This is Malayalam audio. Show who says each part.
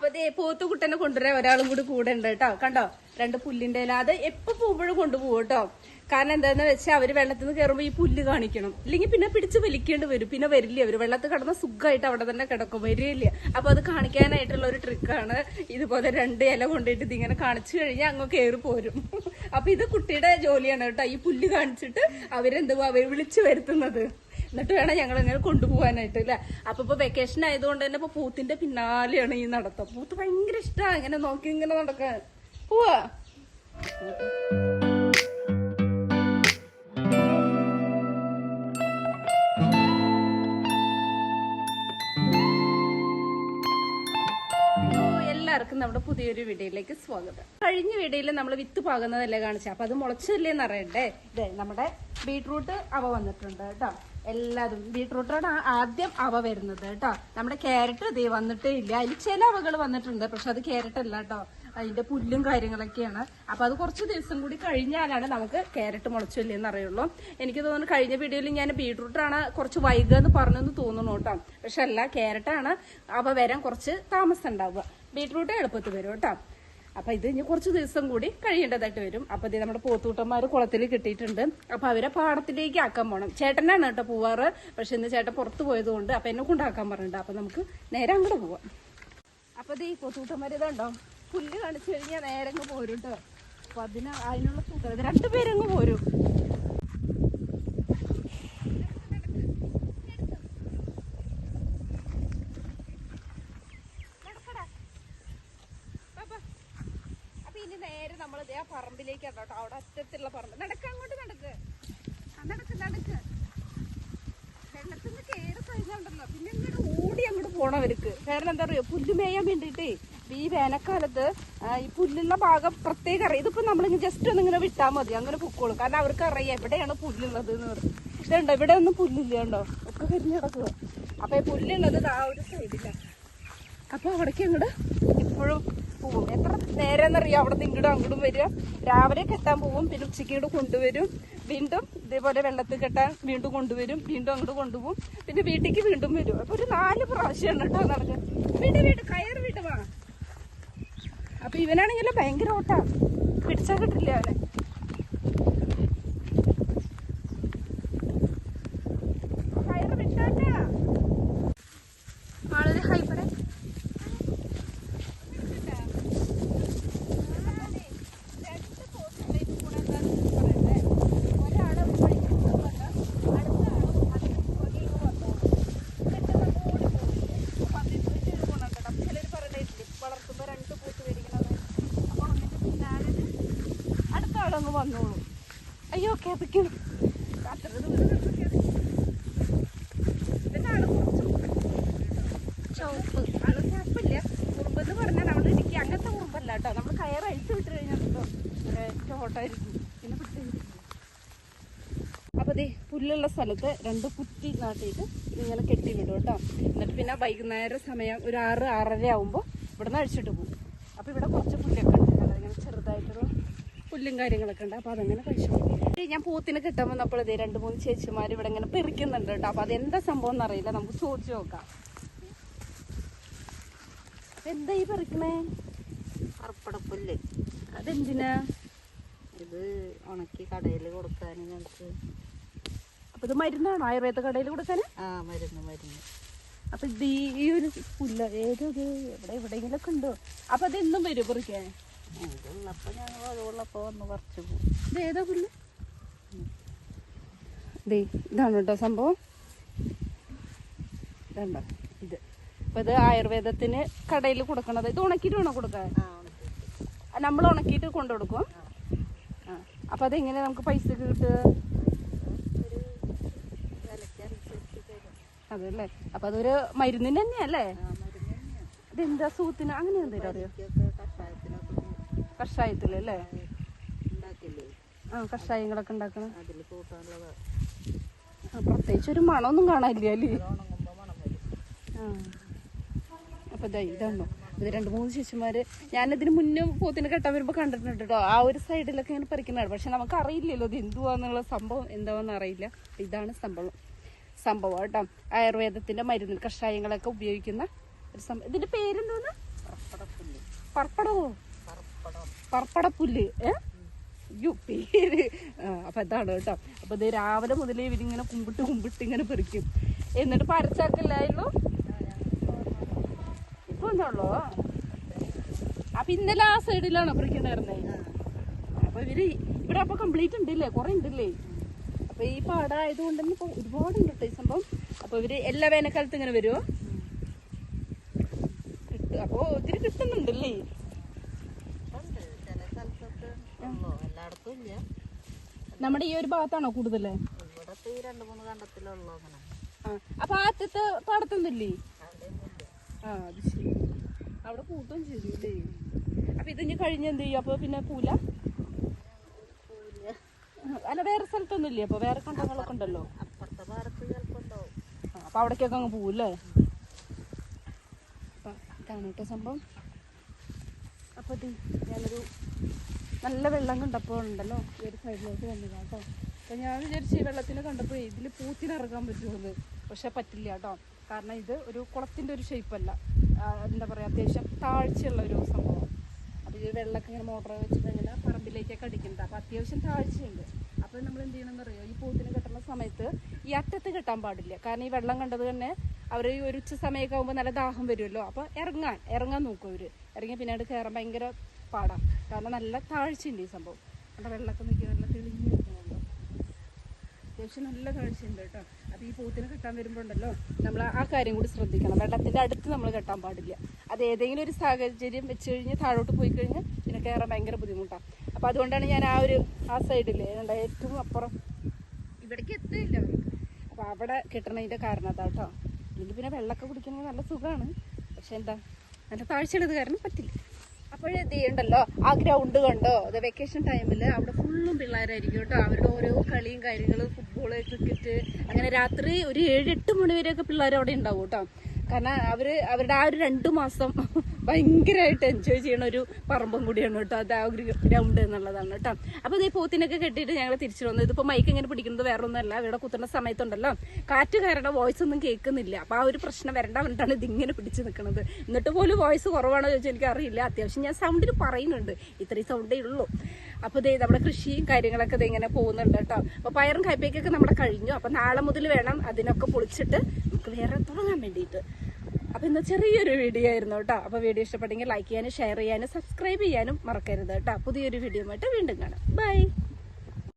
Speaker 1: അപ്പൊ ദേ പോത്തുകുട്ടനെ കൊണ്ടുവരാൻ ഒരാളും കൂടി കൂടെ ഉണ്ട് കേട്ടോ. കണ്ടോ? രണ്ട് പുല്ലിന്റെ ഇല. അത് എപ്പോ പോകുമ്പോഴും കൊണ്ടുപോകും കേട്ടോ. കാരണം എന്താന്ന് വെച്ചാൽ അവർ വെള്ളത്തിൽ നിന്ന് കയറുമ്പോൾ ഈ പുല്ല് കാണിക്കണം. ഇല്ലെങ്കിൽ പിന്നെ പിടിച്ച് വലിക്കേണ്ടി വരും. പിന്നെ വരില്ല. അവർ വെള്ളത്തിൽ കിടന്ന സുഖമായിട്ട് അവിടെ തന്നെ കിടക്കും. വരില്ല. അപ്പൊ അത് കാണിക്കാനായിട്ടുള്ള ഒരു ട്രിക്കാണ്. ഇതുപോലെ രണ്ട് ഇല കൊണ്ടിട്ട് ഇതിങ്ങനെ കാണിച്ചു കഴിഞ്ഞാൽ അങ്ങ് കയറി പോരും. അപ്പൊ ഇത് കുട്ടിയുടെ ജോലിയാണ് കേട്ടോ. ഈ പുല്ല് കാണിച്ചിട്ട് അവരെന്തുവാ? അവർ വിളിച്ചു വരുത്തുന്നത്. എന്നിട്ട് വേണം ഞങ്ങൾ ഇങ്ങനെ കൊണ്ടുപോകാനായിട്ട് അല്ലെ? അപ്പൊ ഇപ്പൊ വെക്കേഷൻ ആയതുകൊണ്ട് തന്നെ ഇപ്പൊ പൂത്തിന്റെ പിന്നാലെയാണ് ഈ നടത്തം. പൂത്ത് ഭയങ്കര ഇഷ്ടമാണ് ഇങ്ങനെ നോക്കി ഇങ്ങനെ നടക്കാൻ. പോവാ. എല്ലാവർക്കും നമ്മുടെ പുതിയൊരു വീഡിയോയിലേക്ക് സ്വാഗതം. കഴിഞ്ഞ വീഡിയോയിൽ നമ്മൾ വിത്ത് പാകുന്നതല്ലേ കാണിച്ചത് അപ്പൊ അത് മുളച്ചില്ലേന്ന് അറിയണ്ടേ ഇതേ നമ്മുടെ ബീട്രൂട്ട് അവ വന്നിട്ടുണ്ട് കേട്ടോ. എല്ലാതും. ബീട്രൂട്ടാണ് ആദ്യം അവ വരുന്നത് കേട്ടോ. നമ്മുടെ ക്യാരറ്റ് ഇതേ വന്നിട്ടേ ഇല്ല. അതിൽ ചില അവകൾ വന്നിട്ടുണ്ട്. പക്ഷെ അത് ക്യാരറ്റ് അല്ല കേട്ടോ. അതിന്റെ പുല്ലും കാര്യങ്ങളൊക്കെയാണ്. അപ്പൊ അത് കുറച്ച് ദിവസം കൂടി കഴിഞ്ഞാലാണ് നമുക്ക് ക്യാരറ്റ് മുളച്ചില്ലെന്ന് അറിയുള്ളൂ എനിക്ക് തോന്നുന്നു കഴിഞ്ഞ വീഡിയോയിൽ ഞാൻ ബീട്രൂട്ടാണ് കുറച്ച് വൈകുക എന്ന് പറഞ്ഞെന്ന് തോന്നുന്നു കേട്ടോ. പക്ഷെ അല്ല ക്യാരറ്റാണ് അവ വരാൻ കുറച്ച് താമസം ഉണ്ടാവുക. ബീട്രൂട്ട് എളുപ്പത്തിൽ വരും കേട്ടോ. അപ്പൊ ഇത് ഇനി കുറച്ച് ദിവസം കൂടി കഴിയേണ്ടതായിട്ട് വരും. അപ്പൊ ഇത് നമ്മുടെ പോത്തൂട്ടന്മാർ കുളത്തിൽ കിട്ടിയിട്ടുണ്ട്. അപ്പൊ അവരെ പാടത്തിലേക്ക് ആക്കാൻ പോണം. ചേട്ടനാണ് കേട്ടോ പോവാറ്. പക്ഷെ ഇന്ന് ചേട്ടൻ പുറത്ത് പോയത് കൊണ്ട് അപ്പൊ എന്നെ കൊണ്ടാക്കാൻ പറഞ്ഞിട്ടുണ്ട്. അപ്പൊ നമുക്ക് നേരെ അങ്ങോട്ട് പോവാം. അപ്പൊ ഇത് ഈ പോത്തൂട്ടന്മാർ ഇതുണ്ടോ പുല്ല് കാണിച്ചു കഴിഞ്ഞാൽ നേരെ അങ്ങ് പോരും അപ്പൊ അതിന് അതിനുള്ള രണ്ടുപേരങ്ങ് പോരും നടക്കടാ. വാ, വാ. അപ്പൊ നമ്മൾ ആ പറമ്പിലേക്കാണ് കേട്ടോ അവിടെ അറ്റത്തുള്ള പറമ്പ്. നടക്ക അങ്ങോട്ട് നടക്ക്. നടക്ക് നടക്ക്. വെള്ളത്തിൽ നിന്ന് കയറി കഴിഞ്ഞുണ്ടല്ലോ. പിന്നെ ഇങ്ങോട്ട് ഓടി അങ്ങോട്ട് പോണവർക്ക് കാരണം എന്താ പറയുക പുല്ല് മേയാൻ വേണ്ടിയിട്ടേ ഈ വേനൽക്കാലത്ത് ഈ പുല്ലുള്ള ഭാഗം പ്രത്യേകം അറിയാം. ഇതിപ്പോ നമ്മളിങ്ങനെ ജസ്റ്റ് ഒന്ന് ഇങ്ങനെ വിട്ടാൽ മതി. അങ്ങനെ പൊക്കോളും. കാരണം അവർക്ക് അറിയാം എവിടെയാണ് പുല്ലുള്ളത് എന്ന് പറയും ഇതുണ്ടോ? ഇവിടെ ഒന്നും പുല്ലില്ല ഉണ്ടോ? ഒക്കെ കരിഞ്ഞു കിടക്കുക അപ്പൊ ഈ പുല്ലുള്ളത് ആ ഒരു സൈഡിലാണ് അപ്പൊ അവിടേക്ക് അങ്ങോട്ട് ഇപ്പോഴും പോവും. എത്ര നേരം നേരെന്നറിയാം അവിടെ നിന്ന് ഇങ്ങോട്ടും അങ്ങോട്ടും വരിക. രാവിലെ കെട്ടാൻ പോവും പിന്നെ ഉച്ചയ്ക്ക് ഇങ്ങോട്ട് കൊണ്ടുവരും. വീണ്ടും ഇതേപോലെ വെള്ളത്തിൽ കെട്ടാൻ വീണ്ടും കൊണ്ടുവരും. വീണ്ടും അങ്ങോട്ട് കൊണ്ടുപോകും പിന്നെ വീട്ടിലേക്ക് വീണ്ടും വരും. അപ്പൊ ഒരു നാല് പ്രാവശ്യമാണ് കേട്ടോ നടക്കുക വീട് വീട് കയർ വീട് വാ. അപ്പൊ ഇവനാണെങ്കിലും ഭയങ്കര ഓട്ടാ. പിടിച്ചാൽ കിട്ടില്ല അവനെ. കേപ്പിക്കണം അത്ര ചുവപ്പ്. അത് കുഴപ്പമില്ല. കുറുമ്പെന്ന് പറഞ്ഞാൽ നമ്മൾ ഇടിക്കുക അങ്ങനത്തെ കുറുമ്പല്ല കേട്ടോ. നമ്മൾ കയർ അഴിച്ചു വിട്ട് കഴിഞ്ഞാൽ ചോട്ടായിരിക്കും പിന്നെ പിടിച്ചിരിക്കും അപ്പൊ ദേ പുല്ലുള്ള സ്ഥലത്ത് രണ്ട് കുറ്റി നാട്ടിയിട്ട് ഇതിങ്ങനെ കെട്ടി വിടും കേട്ടോ. എന്നിട്ട് പിന്നെ വൈകുന്നേരം സമയം ഒരു ആറ് ആറര ആവുമ്പോൾ ഇവിടുന്ന് അഴിച്ചിട്ട് പോകും. അപ്പൊ ഇവിടെ കുറച്ച് പുല്ലൊക്കെ ഉണ്ട്. അതിങ്ങനെ ചെറുതായിട്ടുള്ള പുല്ലും കാര്യങ്ങളൊക്കെ ഉണ്ട്. അപ്പൊ അതങ്ങനെ കഴിച്ചു പോകും ഞാൻ പൂത്തിന് കിട്ടാൻ വന്നപ്പോൾ ഇതേ രണ്ട് മൂന്ന് ചേച്ചിമാർ ഇവിടെ ഇങ്ങനെ പെറിക്കുന്നുണ്ട് കേട്ടോ. അപ്പൊ അതെന്താ സംഭവം എന്നറിയില്ല. നമുക്ക് ചോദിച്ചു നോക്കാം. എന്താ ഈ പെറിക്കണേ?
Speaker 2: അർപ്പടപ്പുല്ല്
Speaker 1: അതെന്തിനാ?
Speaker 2: ഇത് ഉണക്കി കടയിൽ കൊടുക്കാൻ ഞങ്ങൾക്ക്
Speaker 1: അപ്പൊ ഇത് മരുന്നാണോ? ആയുർവേദ കടയിൽ കൊടുക്കാന്?
Speaker 2: ആ മരുന്ന് മരുന്ന്.
Speaker 1: അപ്പൊ ഇത് ഈ- ഒരു പുല്ല ഏതൊരു എവിടെ എവിടെയെങ്കിലൊക്കെ ഉണ്ടോ? അപ്പൊ അത് എന്നും വരും പറിക്കാൻ.
Speaker 2: ഇതുള്ളപ്പോ ഞങ്ങൾ അതുള്ളപ്പോ വന്ന് പറിച്ചു പോകും
Speaker 1: ഇത് ഏതാ പുല്ല്? ദേ ഇതാണ് കേട്ടോ സംഭവം. ഇതുണ്ടോ ഇത്. അപ്പൊ ഇത് ആയുർവേദത്തിന് കടയിൽ കൊടുക്കണത്. ഇത് ഉണക്കിയിട്ട്. വേണോ കൊടുക്കാൻ നമ്മൾ ഉണക്കിട്ട് കൊണ്ടു കൊടുക്കും. ആ. അപ്പൊ അതെങ്ങനെ നമുക്ക് പൈസ കിട്ടുക? അതല്ലേ. അപ്പൊ അതൊരു മരുന്നിന് തന്നെയല്ലേ ഇതെന്താ സൂത്തിന്? അങ്ങനെ എന്തെങ്കിലും അറിയോ? കഷായത്തിലല്ലേ ആ കഷായങ്ങളൊക്കെ ഉണ്ടാക്കണം. പ്രത്യേകിച്ച് ഒരു മണമൊന്നും കാണാനില്ല അല്ലേ? ആ. അപ്പൊ ഇതാ ഇതാണോ ഇത് രണ്ട് മൂന്ന് ശിശുമാർ ഞാനതിന് മുന്നേ പോത്തിന് കെട്ടാൻ വരുമ്പോ കണ്ടിട്ടുണ്ട് കേട്ടോ ആ ഒരു സൈഡിലൊക്കെ ഇങ്ങനെ പറിക്കുന്നതാണ് പക്ഷെ നമുക്ക് അറിയില്ലല്ലോ ഇത് എന്തുവാന്നുള്ള സംഭവം എന്താണെന്ന് അറിയില്ല. ഇതാണ് സംഭവം. സംഭവം കേട്ടോ. ആയുർവേദത്തിന്റെ മരുന്ന് കഷായങ്ങളൊക്കെ ഉപയോഗിക്കുന്ന ഒരു സംഭവം ഇതിന്റെ പേരെന്തോന്ന് പർപ്പടവോ?
Speaker 2: കറുപ്പടം
Speaker 1: പർപ്പടപ്പുല്ല്. ഏ? യ്യോ, പേര്. അപ്പം അതാണ് കേട്ടോ. അപ്പം ഇത് രാവിലെ മുതലേ ഇവരിങ്ങനെ കുമ്പിട്ട് കുമ്പിട്ട് ഇങ്ങനെ പെറിക്കും. എന്നിട്ട് പരച്ചാക്കില്ലായിരുന്നു ഇപ്പൊ എന്താണല്ലോ അപ്പൊ ഇന്നലെ ആ സൈഡിലാണോ പറിക്കണ്ടായിരുന്നേ? അപ്പൊ ഇവർ ഇവിടെ അപ്പൊ കംപ്ലീറ്റ് ഉണ്ടല്ലേ? കുറെ ഉണ്ടല്ലേ? അപ്പൊ ഈ പാടായതുകൊണ്ട് തന്നെ ഇപ്പൊ ഒരുപാട് ഉണ്ട് കേട്ടോ ഈ സംഭവം. അപ്പൊ ഇവർ എല്ലാ വേനൽക്കാലത്ത് ഇങ്ങനെ വരുമോ അപ്പൊ ഒത്തിരി കിട്ടുന്നുണ്ടല്ലേ? നമ്മുടെ ഈ ഒരു ഭാഗത്താണോ
Speaker 2: ഇവിടത്തെ ഈ രണ്ട് മൂന്ന് കണ്ടത്തിലുള്ളു അങ്ങനെ.
Speaker 1: അപ്പൊ ആറ്റത്ത് പാടത്തൊന്നുമില്ലേ? ആ അത് ശരി. അവിടെ കൂട്ടും ചെയ്തില്ലേ അപ്പൊ ഇതിന് കഴിഞ്ഞ എന്ത് ചെയ്യും? അപ്പൊ പിന്നെ പൂല? അല്ല വേറെ സ്ഥലത്തൊന്നുമില്ലേ? അപ്പൊ വേറെ കണ്ടങ്ങളൊക്കെ ഉണ്ടല്ലോ.
Speaker 2: അപ്പുറത്തെ ഭാഗത്ത് ചിലപ്പോ
Speaker 1: അപ്പൊ അവിടേക്കൊക്കെ അങ്ങ് പോവല്ലേ അപ്പൊ ഇതാണ് കേട്ടോ സംഭവം. അപ്പൊ ഞാനൊരു നല്ല വെള്ളം കണ്ടപ്പോൾ ഉണ്ടല്ലോ ഈ ഒരു സൈഡിലോട്ട് വന്നു കേട്ടോ അപ്പൊ ഞാൻ വിചാരിച്ചു ഈ വെള്ളത്തിന് കണ്ടപ്പോൾ ഇതിൽ പൂത്തിനിറങ്ങാൻ പറ്റുമെന്ന്. പക്ഷെ പറ്റില്ല കേട്ടോ കാരണം ഇത് ഒരു കുളത്തിന്റെ ഒരു ഷേപ്പല്ല എന്താ പറയാ അത്യാവശ്യം താഴ്ചയുള്ള ഒരു സംഭവം. അപ്പൊ ഈ വെള്ളമൊക്കെ ഇങ്ങനെ മോട്ടർ വെച്ചിട്ട് ഇങ്ങനെ പറമ്പിലേക്കൊക്കെ അടിക്കുന്നത് അപ്പൊ അത്യാവശ്യം താഴ്ചയുണ്ട്. അപ്പൊ നമ്മൾ എന്ത് ചെയ്യണമെന്ന് അറിയോ ഈ പൂത്തിന് കെട്ടുന്ന സമയത്ത് ഈ അറ്റത്ത് കെട്ടാൻ പാടില്ല. കാരണം ഈ വെള്ളം കണ്ടത് തന്നെ അവർ ഈ ഒരു ഉച്ച സമയമൊക്കെ ആകുമ്പോൾ നല്ല ദാഹം വരുമല്ലോ. അപ്പൊ ഇറങ്ങാൻ ഇറങ്ങാൻ നോക്കും അവർ ഇറങ്ങി പിന്നീട് കയറാൻ ഭയങ്കര പാടാം. കാരണം നല്ല താഴ്ചയുണ്ട് ഈ സംഭവം. അവിടെ വെള്ളമൊക്കെ നിൽക്കുക നല്ല തെളിഞ്ഞ് നിൽക്കുന്നുണ്ടോ. അത്യാവശ്യം നല്ല താഴ്ചയുണ്ട് കേട്ടോ. അത് ഈ പൂത്തിന് കെട്ടാൻ വരുമ്പോൾ ഉണ്ടല്ലോ നമ്മൾ ആ കാര്യം കൂടി ശ്രദ്ധിക്കണം. വെള്ളത്തിന്റെ അടുത്ത് നമ്മൾ കെട്ടാൻ പാടില്ല. അത് ഏതെങ്കിലും ഒരു സാഹചര്യം വെച്ച് കഴിഞ്ഞ് താഴോട്ട് പോയി കഴിഞ്ഞാൽ പിന്നെ കയറാൻ ഭയങ്കര ബുദ്ധിമുട്ടാണ് അപ്പോൾ അതുകൊണ്ടാണ് ഞാൻ ആ ഒരു ആ സൈഡിൽ ഏറ്റവും അപ്പുറം ഇവിടേക്ക് എത്തില്ല അവർക്ക്. അപ്പോൾ അവിടെ കിട്ടണതിന്റെ കാരണം അതാ കേട്ടോ. ഇതിൽ പിന്നെ വെള്ളമൊക്കെ കുടിക്കണമെങ്കിൽ നല്ല സുഖമാണ്. പക്ഷെ എന്താ നല്ല താഴ്ചയുള്ളത് കാരണം പറ്റില്ല. അപ്പോഴേ എന്ത് ചെയ്യണ്ടല്ലോ? ആ ഗ്രൗണ്ട് കണ്ടോ? അത് വെക്കേഷൻ ടൈമിൽ അവിടെ ഫുള്ളും പിള്ളേരായിരിക്കും കേട്ടോ. അവരുടെ ഓരോ കളിയും കാര്യങ്ങളും ഫുട്ബോൾ ക്രിക്കറ്റ് അങ്ങനെ രാത്രി ഒരു ഏഴ് എട്ട് മണി വരെയൊക്കെ പിള്ളേർ അവിടെ ഉണ്ടാവും കേട്ടോ. കാരണം അവർ അവരുടെ ആ ഒരു രണ്ട് മാസം ഭയങ്കരമായിട്ട് എൻജോയ് ചെയ്യണ ഒരു പറമ്പും കൂടിയാണ് കേട്ടോ. അത് ആ ഒരു ഗ്രൗണ്ട് എന്നുള്ളതാണ് കേട്ടോ. അപ്പൊ ഇതേ പോത്തിനൊക്കെ കെട്ടിയിട്ട് ഞങ്ങൾ തിരിച്ചു വന്നു. ഇതിപ്പോ മൈക്ക് ഇങ്ങനെ പിടിക്കുന്നത് വേറെ ഒന്നുമല്ല ഇവിടെ കുത്തുന്ന സമയത്തുണ്ടല്ലോ. കാറ്റ് കാരണം വോയിസ് ഒന്നും കേൾക്കുന്നില്ല. അപ്പൊ ആ ഒരു പ്രശ്നം വരണ്ട പറഞ്ഞിട്ടാണ് ഇതിങ്ങനെ പിടിച്ചു നിൽക്കുന്നത് എന്നിട്ട് പോലും വോയിസ് കുറവാണോ ചോദിച്ചാൽ എനിക്ക് അറിയില്ല. അത്യാവശ്യം ഞാൻ സൗണ്ടിൽ പറയുന്നുണ്ട്. ഇത്രയും സൗണ്ടേ ഉള്ളൂ. അപ്പൊ ഇതേ നമ്മുടെ കൃഷിയും കാര്യങ്ങളൊക്കെ ഇത് ഇങ്ങനെ പോകുന്നുണ്ട് കേട്ടോ. അപ്പൊ പയറും കയ്പയ്ക്കൊക്കെ നമ്മുടെ കഴിഞ്ഞു. അപ്പൊ നാളെ മുതൽ വേണം അതിനൊക്കെ പൊളിച്ചിട്ട് നമുക്ക് വേറെ തുടങ്ങാൻ വേണ്ടിയിട്ട്. അപ്പൊ ഇന്ന് ചെറിയൊരു വീഡിയോ ആയിരുന്നു കേട്ടോ. അപ്പൊ വീഡിയോ ഇഷ്ടപ്പെട്ടെങ്കിൽ ലൈക്ക് ചെയ്യാനും ഷെയർ ചെയ്യാനും സബ്സ്ക്രൈബ് ചെയ്യാനും മറക്കരുത് കേട്ടോ. പുതിയൊരു വീഡിയോ വീണ്ടും കാണാം. ബൈ